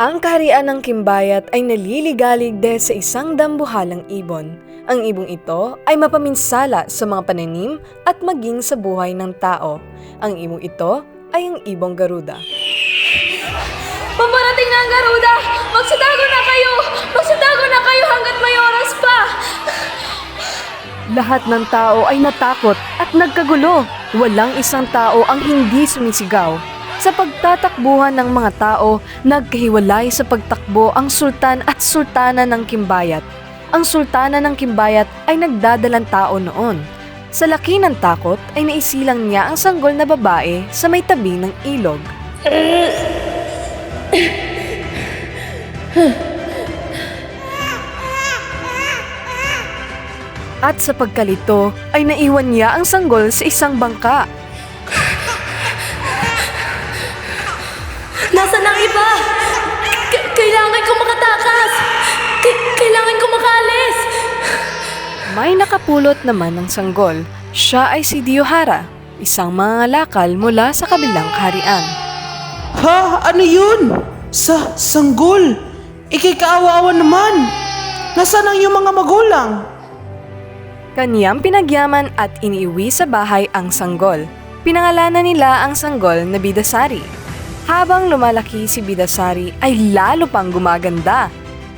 Ang kaharian ng Kimbayat ay naliligalig dahil sa isang dambuhalang ibon. Ang ibong ito ay mapaminsala sa mga pananim at maging sa buhay ng tao. Ang ibong ito ay ang ibong Garuda. Paparating na ang Garuda! Magsatago na kayo! Magsatago na kayo hanggat may oras pa! Lahat ng tao ay natakot at nagkagulo. Walang isang tao ang hindi sumisigaw. Sa pagtatakbuhan ng mga tao, nagkahiwalay sa pagtakbo ang sultan at sultana ng Kimbayat. Ang sultana ng Kimbayat ay nagdadalang tao noon. Sa laki ng takot ay naisilang niya ang sanggol na babae sa may tabi ng ilog. At sa pagkalito ay naiwan niya ang sanggol sa isang bangka. Kailangan ko makaalis! May nakapulot naman ng sanggol. Siya ay si Diohara, isang mangalakal mula sa kabilang kaharian. Ha? Ano yun? Sa sanggol? Ikikaawa-awa naman. Nasaan ang iyong mga magulang? Kaniyang pinagyaman at iniuwi sa bahay ang sanggol. Pinangalanan nila ang sanggol na Bidasari. Habang lumalaki si Bidasari ay lalo pang gumaganda.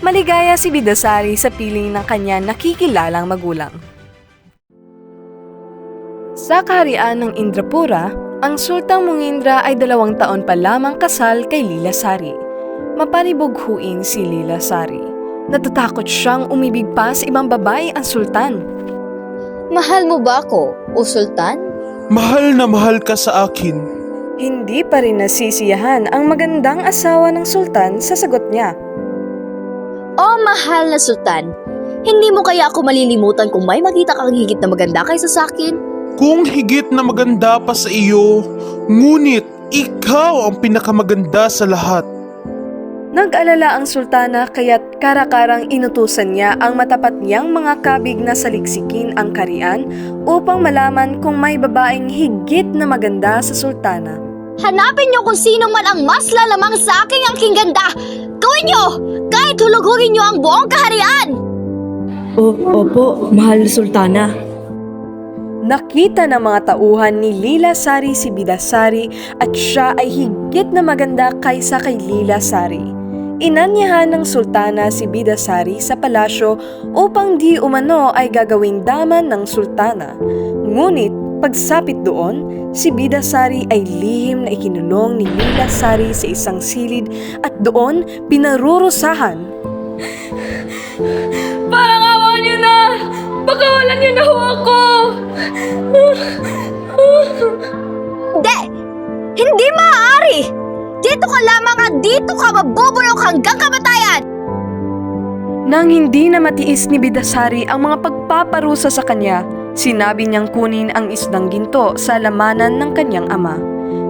Maligaya si Bidasari sa piling ng kanya nakikilalang magulang. Sa kaharian ng Indrapura, ang Sultang Mungindra ay dalawang taon pa lamang kasal kay Lila Sari. Mapanibughuin si Lila Sari. Natatakot siyang umibig pa sa ibang babae ang sultan. Mahal mo ba ako, o Sultan? Mahal na mahal ka sa akin. Hindi pa rin nasisiyahan ang magandang asawa ng sultan sa sagot niya. O mahal na Sultan, hindi mo kaya ako malilimutan kung may makita kang higit na maganda kaysa sa akin? Kung higit na maganda pa sa iyo, ngunit ikaw ang pinakamaganda sa lahat. Nag-alala ang sultana kaya't karakarang inutusan niya ang matapat niyang mga kabig na saliksikin ang karian upang malaman kung may babaeng higit na maganda sa sultana. Hanapin niyo kung sino man ang mas lalamang sa aking angking ganda! Gawin niyo! Kahit hulugurin niyo ang buong kaharian! O, opo, mahal na sultana. Nakita ng mga tauhan ni Lila Sari si Bidasari at siya ay higit na maganda kaysa kay Lila Sari. Inanyahan ng sultana si Bidasari sa palasyo upang di umano ay gagawing daman ng sultana. Ngunit pagsapit doon, si Bidasari ay lihim na ikinulong ni Lila Sari sa isang silid at doon pinarurusahan. Parang awa niyo na! Pakawalan niyo na ho ako! Hindi! Hindi maaari! Dito ka lamang at dito ka mabubulok hanggang kamatayan! Nang hindi na matiis ni Bidasari ang mga pagpaparusa sa kanya, sinabi niyang kunin ang isdang ginto sa lamanan ng kanyang ama.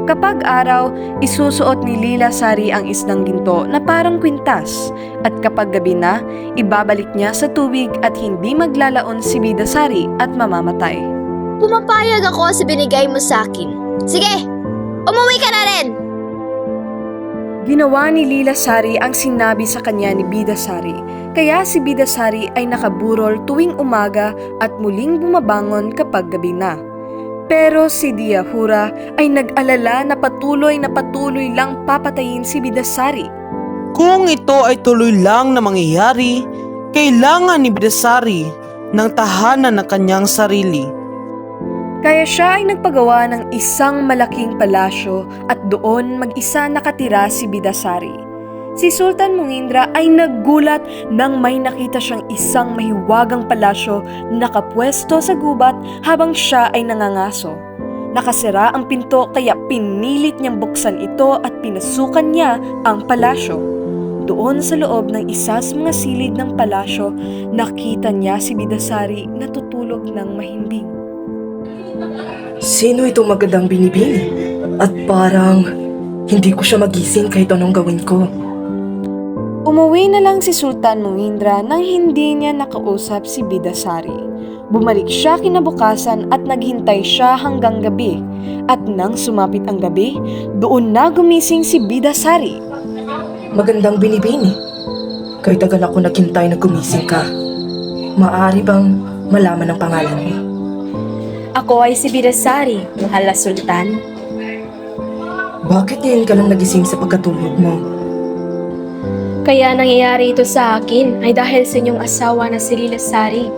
Kapag araw, isusuot ni Lila Sari ang isdang ginto na parang kwintas at kapag gabi na, ibabalik niya sa tubig at hindi maglalaon si Bidasari at mamamatay. Pumapayag ako sa binigay mo sa akin. Sige, umuwi ka na rin! Ginawa ni Lila Sari ang sinabi sa kanya ni Bidasari, kaya si Bidasari ay nakaburol tuwing umaga at muling bumabangon kapag gabi na. Pero si Diahura ay nag-alala na patuloy na patuloy lang papatayin si Bidasari. Kung ito ay tuloy lang na mangyayari, kailangan ni Bidasari ng tahanan ng kanyang sarili. Kaya siya ay nagpagawa ng isang malaking palasyo at doon mag-isa nakatira si Bidasari. Si Sultan Mungindra ay naggulat nang may nakita siyang isang mahiwagang palasyo nakapwesto sa gubat habang siya ay nangangaso. Nakasira ang pinto kaya pinilit niyang buksan ito at pinasukan niya ang palasyo. Doon sa loob ng isa sa mga silid ng palasyo, nakita niya si Bidasari na tutulog ng mahimbing. Sino itong magandang binibini? At parang hindi ko siya magising kahit anong gawin ko. Umuwi na lang si Sultan Muindra nang hindi niya nakausap si Bidasari. Bumalik siya kinabukasan at naghintay siya hanggang gabi. At nang sumapit ang gabi, doon na gumising si Bidasari. magandang binibini. Kay tagal ako naghintay na gumising ka. Maaari bang malaman ang pangalan mo? Ako ay si Bidasari, mahal na sultan. Bakit ngayon ka lang nagising sa pagkatulog mo? Kaya nangyayari ito sa akin ay dahil sa inyong asawa na si Lilasari.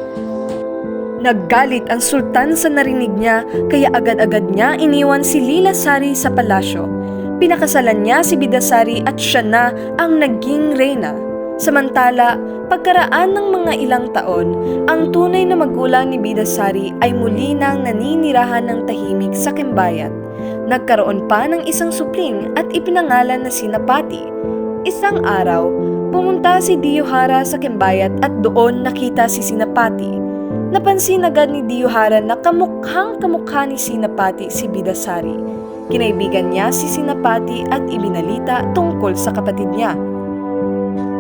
Naggalit ang sultan sa narinig niya kaya agad-agad niya iniwan si Lila Sari sa palasyo. Pinakasalan niya si Bidasari at siya na ang naging reyna. Samantala, pagkaraan ng mga ilang taon, ang tunay na magulang ni Bidasari ay muli nang naninirahan ng tahimik sa Kembayat. Nagkaroon pa ng isang supling at ipinangalan na Sinapati. Isang araw, pumunta si Diyohara sa Kembayat at doon nakita si Sinapati. Napansin agad ni Diyohara na kamukhang kamukha ni Sinapati si Bidasari. Kinaibigan niya si Sinapati at ibinalita tungkol sa kapatid niya.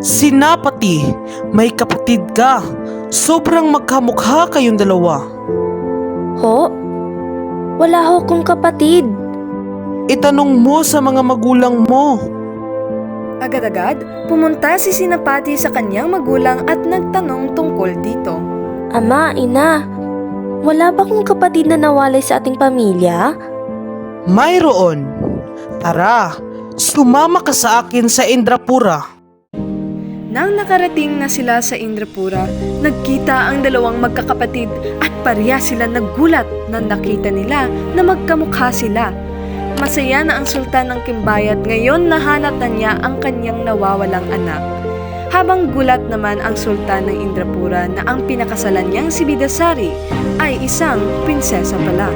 Sinapati, may kapatid ka. Sobrang magkamukha kayong dalawa. Ho? Wala ho kong kapatid. Itanong mo sa mga magulang mo. Agad-agad, pumunta si Sinapati sa kanyang magulang at nagtanong tungkol dito. Ama, ina, wala ba kong kapatid na nawalay sa ating pamilya? Mayroon. Tara, sumama ka sa akin sa Indrapura. Nang nakarating na sila sa Indrapura, nagkita ang dalawang magkakapatid at pareha sila nagulat nang nakita nila na magkamukha sila. Masaya na ang sultan ng Kimbayat ngayon nahanap na niya ang kanyang nawawalang anak. Habang gulat naman ang sultan ng Indrapura na ang pinakasalan niyang si Bidasari ay isang prinsesa pala.